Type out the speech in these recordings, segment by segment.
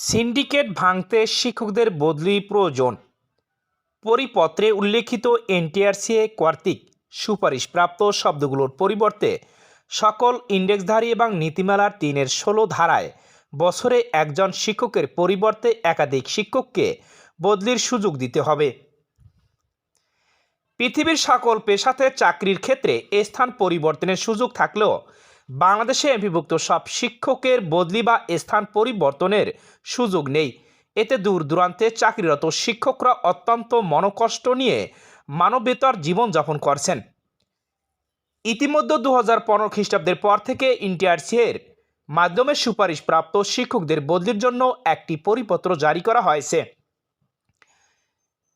Syndicate ভাঙতে শিক্ষকদের বদলি প্রয়োজন। পরিপত্রে উল্লেখিত এনটিআরসিএ কর্তৃক সুপারিশপ্রাপ্ত শব্দগুলোর পরিবর্তে সকল ইন্ডেক্সধারী এবং নীতিমালার তিনের ষোলো ধারায় বছরে একজন শিক্ষকের পরিবর্তে একাধিক শিক্ষককে বদলির সুযোগ দিতে হবে। পৃথিবীর সকল পেশাতে চাকরির ক্ষেত্রে স্থান পরিবর্তনের সুযোগ থাকলেও বাংলাদেশে এমপিভুক্ত সব শিক্ষকের বদলি বা স্থান পরিবর্তনের সুযোগ নেই। এতে দূর দূরান্তে চাকরিরত শিক্ষকরা অত্যন্ত মনোকষ্ট নিয়ে মানবেতর জীবনযাপন করছেন। ইতিমধ্যে দু হাজার পনেরো খ্রিস্টাব্দের পর থেকে ইন্টিআরসিএর মাধ্যমে সুপারিশপ্রাপ্ত শিক্ষকদের বদলির জন্য একটি পরিপত্র জারি করা হয়েছে।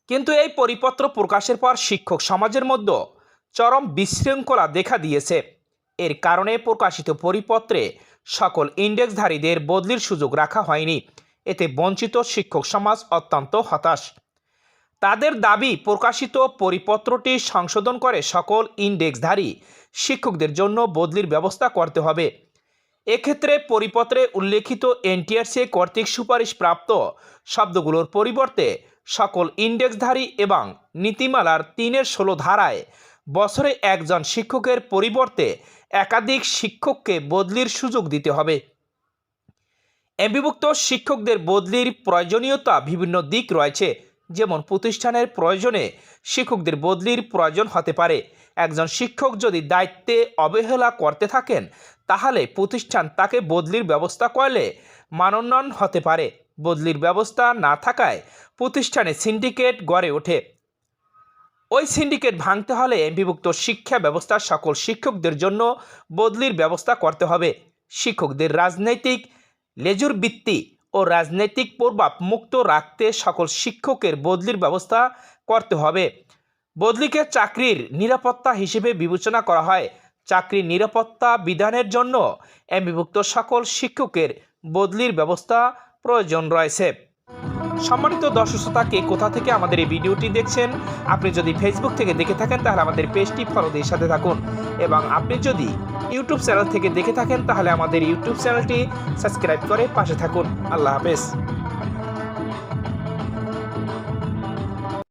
কিন্তু এই পরিপত্র প্রকাশের পর শিক্ষক সমাজের মধ্যে চরম বিশৃঙ্খলা দেখা দিয়েছে। এর কারণে প্রকাশিত পরিপত্রে সকল ইন্ডেক্সধারীদের বদলির সুযোগ রাখা হয়নি। এতে বঞ্চিত শিক্ষক সমাজ অত্যন্ত হতাশ। তাদের দাবি, প্রকাশিত পরিপত্রটি সংশোধন করে সকল ইন্ডেক্সধারী শিক্ষকদের জন্য বদলির ব্যবস্থা করতে হবে। এক্ষেত্রে পরিপত্রে উল্লেখিত এনটিআরসি কর্তৃক সুপারিশ প্রাপ্ত শব্দগুলোর পরিবর্তে সকল ইন্ডেক্সধারী এবং নীতিমালার তিনের ষোলো ধারায় বছরে একজন শিক্ষকের পরিবর্তে একাধিক শিক্ষককে বদলির সুযোগ দিতে হবে। এমবিভুক্ত শিক্ষকদের বদলির প্রয়োজনীয়তা বিভিন্ন দিক রয়েছে। যেমন প্রতিষ্ঠানের প্রয়োজনে শিক্ষকদের বদলির প্রয়োজন হতে পারে। একজন শিক্ষক যদি দায়িত্বে অবহেলা করতে থাকেন, তাহলে প্রতিষ্ঠান তাকে বদলির ব্যবস্থা করলে মানোন্নয়ন হতে পারে। বদলির ব্যবস্থা না থাকায় প্রতিষ্ঠানে সিন্ডিকেট গড়ে ওঠে। ওই সিন্ডিকেট ভাঙতে হলে বিভক্ত শিক্ষা ব্যবস্থার সকল শিক্ষকদের জন্য বদলির ব্যবস্থা করতে হবে। শিক্ষকদের রাজনৈতিক লেজুর বৃত্তি ও রাজনৈতিক প্রভাব মুক্ত রাখতে সকল শিক্ষকের বদলির ব্যবস্থা করতে হবে। বদলিকে চাকরির নিরাপত্তা হিসেবে বিবেচনা করা হয়। চাকরির নিরাপত্তা বিধানের জন্য এমবিভুক্ত সকল শিক্ষকের বদলির ব্যবস্থা প্রয়োজন রয়েছে। সম্মানিত দর্শক শ্রোতা কে কোথা থেকে আমাদের এই ভিডিওটি দেখছেন? আপনি যদি ফেসবুক থেকে দেখে থাকেন, তাহলে আমাদের পেজটি ফলো দিয়ে সাথে থাকুন। এবং আপনি যদি ইউটিউব চ্যানেল থেকে দেখে থাকেন, তাহলে আমাদের ইউটিউব চ্যানেলটি সাবস্ক্রাইব করে পাশে থাকুন। আল্লাহ হাফেজ।